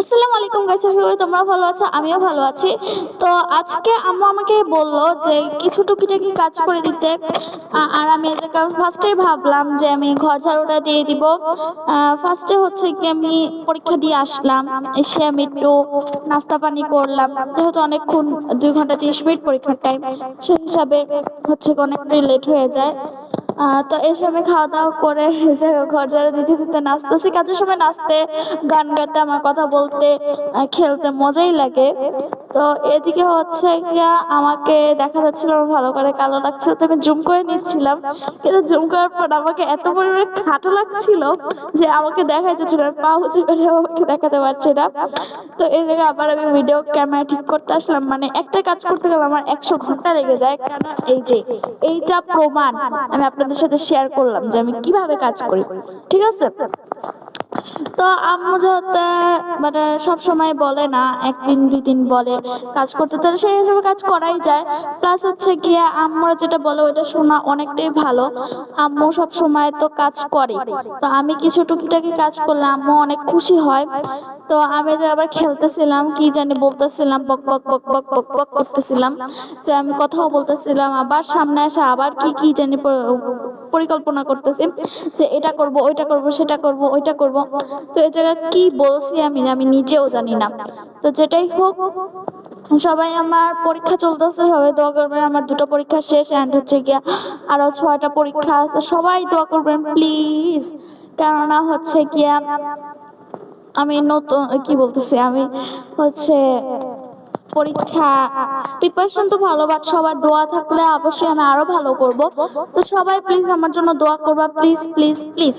আসসালামু আলাইকুম গাইস আশা তোমরা ভালো আছো, আমিও ভালো আছি। তো আজকে আম্মু আমাকে বলল যে কিছু টুকিটাকি কাজ করে দিতে। আর আমি এটাকে ফার্স্টেই ভাবলাম যে আমি ঘর ঝাড়ুটা দিয়ে দিব। ফার্স্টে হচ্ছে কি আমি পরীক্ষা দিয়ে আসলাম, এসে আমি একটু নাস্তা পানি করলাম। যেহেতু অনেকক্ষণ, দুই ঘণ্টা তিরিশ মিনিট পরীক্ষার টাইম সেই হিসাবে হচ্ছে অনেকটাই লেট হয়ে যায়। তো এই সময় খাওয়া দাওয়া করে যে ঘর ঝাড়ু দিতে দিতে নাচতেছি। কাজের সময় নাচতে, গান গাইতে, আমার কথা বলতে খেলতে মজাই লাগে। তো এদিকে হচ্ছে গিয়া আমাকে দেখা যাচ্ছিল আমার ভালো করে কালো লাগছিল, তো আমি জুম করে নিচ্ছিলাম। কিন্তু জুম করার পর আমাকে এত পরিমাণে খাটো লাগছিল যে আমাকে দেখা যাচ্ছিল পা উঁচু করে আমাকে দেখাতে পারছি না। তো এই জায়গায় আবার আমি ভিডিও ক্যামেরা ঠিক করতে আসলাম মানে একটা কাজ করতে গেলে আমার একশো ঘণ্টা লেগে যায়। কেন এই যে, এইটা প্রমাণ আমি আপনাদের সাথে শেয়ার করলাম যে আমি কীভাবে কাজ করি। ঠিক আছে? তো আম্মু যেহেতু মানে সব সময় বলে না, একদিন দুই দিন বলে কাজ করতে, তাহলে সেই হিসাবে কাজ করাই যায়। প্লাস হচ্ছে গিয়ে আম্মুরা যেটা বলে ওইটা শোনা অনেকটাই ভালো। আম্মু সব সময় তো কাজ করে। তো আমি কিছু টুকিটাকি কাজ করলে আম্মু অনেক খুশি হয়। তো আমি যে আবার খেলতেছিলাম, কি জানি বলতেছিলাম, বক বক বক বক বক বক করতেছিলাম। যে আমি কথাও বলতেছিলাম, আবার সামনে এসে আবার কি কি জানি পরিকল্পনা করতেছি যে এটা করব, ওইটা করব, সেটা করব, ওইটা করব। তো এই জায়গায় কি বলছি আমি আমি নিজেও জানি না। তো যেটাই হোক, সবাই আমার পরীক্ষা চলতেছে, সবাই দোয়া করবেন, আমার দুটো পরীক্ষা শেষ অ্যান্ড হচ্ছে গিয়া আরও ছয়টা পরীক্ষা আছে। সবাই দোয়া করবেন প্লিজ কেননা হচ্ছে গিয়া আমি নতুন, কি বলতেছি, আমি হচ্ছে পরীক্ষা। প্রিপারেশন তো ভালো বাট সবার দোয়া থাকলে অবশ্যই আমি আরও ভালো করব। তো সবাই প্লিজ আমার জন্য দোয়া করবা প্লিজ প্লিজ প্লিজ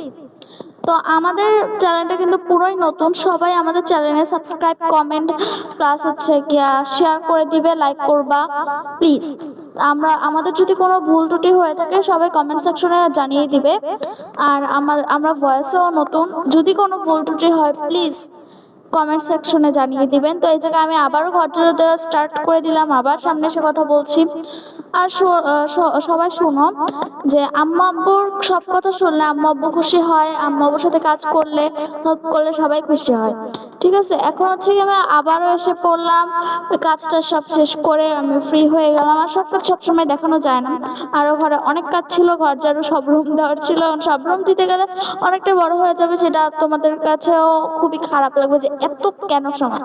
তো আমাদের চ্যানেলটা কিন্তু পুরোই নতুন, সবাই আমাদের চ্যানেলে সাবস্ক্রাইব কমেন্ট প্লাস হচ্ছে গিয়া শেয়ার করে দিবে লাইক করবা প্লিজ আমরা, আমাদের যদি কোনো ভুল ত্রুটি হয়ে থাকে, সবাই কমেন্ট সেকশনে জানিয়ে দিবে। আর আমার, আমরা ভয়েসেও নতুন, যদি কোনো ভুল ত্রুটি হয় প্লিজ কমেন্ট সেকশনে জানিয়ে দিবেন। তো এই জায়গায় আমি আবারও দেওয়া স্টার্ট করে দিলাম। আবার সামনে এসে কথা বলছি। আর সবাই শুনো যে আম্মু সব কথা শুনলে আম্মু খুশি হয়, আম্মু আব্বুর সাথে কাজ করলে হেল্প করলে সবাই খুশি হয়। ঠিক আছে? এখন হচ্ছে কি আমি আবারও এসে পড়লাম। কাজটা সব শেষ করে আমি ফ্রি হয়ে গেলাম। আর সব কাজ সবসময় দেখানো যায় না। আরও ঘরে অনেক কাজ ছিল, ঘর ঝাড়ু সব রুম দেওয়ার ছিল। সব রুম দিতে গেলে অনেকটা বড় হয়ে যাবে। সেটা তোমাদের কাছেও খুবই খারাপ লাগবে যে এত কেন সময়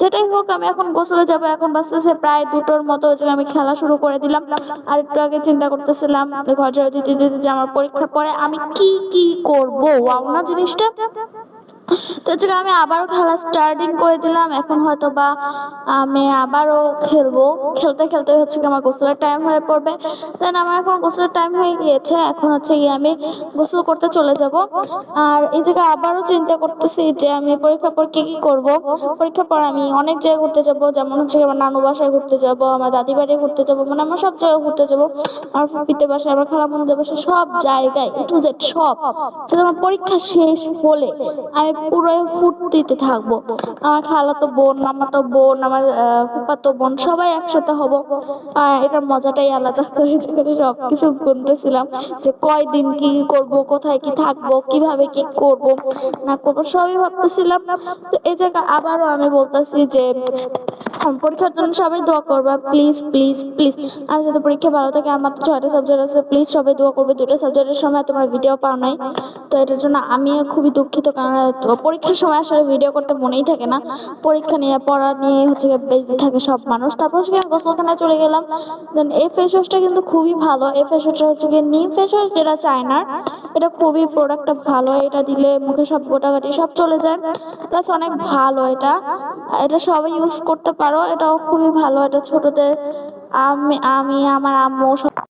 যেটাই হোক, আমি এখন গোসলে যাব, এখন বাঁচতেছে প্রায় দুটোর মতো যে আমি খেলা শুরু করে দিলাম। আর একটু আগে চিন্তা করতেছিলাম, ঘর ঝাড়ু দিতে দিতে যে আমার পরীক্ষার পরে আমি কি কি করব? ওয়াও না জিনিসটা। তো হচ্ছে আমি আবারও খেলা স্টার্টিং করে দিলাম, এখন হয়তো বা আমি আবারও খেলব। খেলতে খেলতে হচ্ছে কি আমার গোসলের টাইম হয়ে পড়বে। দেন আমার এখন গোসলের টাইম হয়ে গিয়েছে, এখন হচ্ছে গিয়ে আমি গোসল করতে চলে যাব। আর এই জায়গায় আবারও চিন্তা করতেছি যে আমি পরীক্ষার পর কি কি করব। পরীক্ষার পর আমি অনেক জায়গায় ঘুরতে যাব, যেমন হচ্ছে আমার নানু বাসায় ঘুরতে যাব, আমার দাদি বাড়ি ঘুরতে যাব মানে আমরা সব জায়গায় ঘুরতে যাব। আমার ফুপিতে বাসায়, আমার খালামুনিদের বাসায়, সব জায়গায় টু জেড সব আমার পরীক্ষা শেষ হলে আমি পুরো ফুর্তিতে থাকব। আমার খালাতো বোন মামাতো বোন, আমার ফুফাতো বোন, সবাই একসাথে হব। এটার মজাটাই আলাদা তো এই জায়গায় সব কিছু গুনতেছিলাম যে কয়দিন কি করব, কোথায় কি থাকব, কীভাবে কি করব, না করব, সবই ভাবতেছিলাম। তো এই জায়গায় আবারও আমি বলতেছি যে পরীক্ষার জন্য সবাই দোয়া করবা, প্লিজ প্লিজ প্লিজ। আমি যদি পরীক্ষা ভালো থাকে, আমার তো ছয়টা সাবজেক্ট আছে, প্লিজ সবাই দোয়া করবে। দুটো সাবজেক্টের সময় তোমার ভিডিও পাও নাই। তো এটার জন্য আমি খুবই দুঃখিত, কারণ তো পরীক্ষার সময় আসলে ভিডিও করতে মনেই থাকে না। পরীক্ষা নিয়ে, পড়া নিয়ে হচ্ছে বেজি থাকে সব মানুষ। তারপর হচ্ছে গোসলখানায় চলে গেলাম। দেন এই ফেস ওয়াশটা কিন্তু খুবই ভালো। এই ফেস ওয়াশটা হচ্ছে গিয়ে নিম ফেস ওয়াশ যেটা চায়নার, এটা খুবই প্রোডাক্টটা ভালো। এটা দিলে মুখে সব গোটাগাটি সব চলে যায়। প্লাস অনেক ভালো এটা। এটা সবাই ইউজ করতে পারো। এটাও খুবই ভালো। এটা ছোটদের, আমি আমি, আমার আম্মু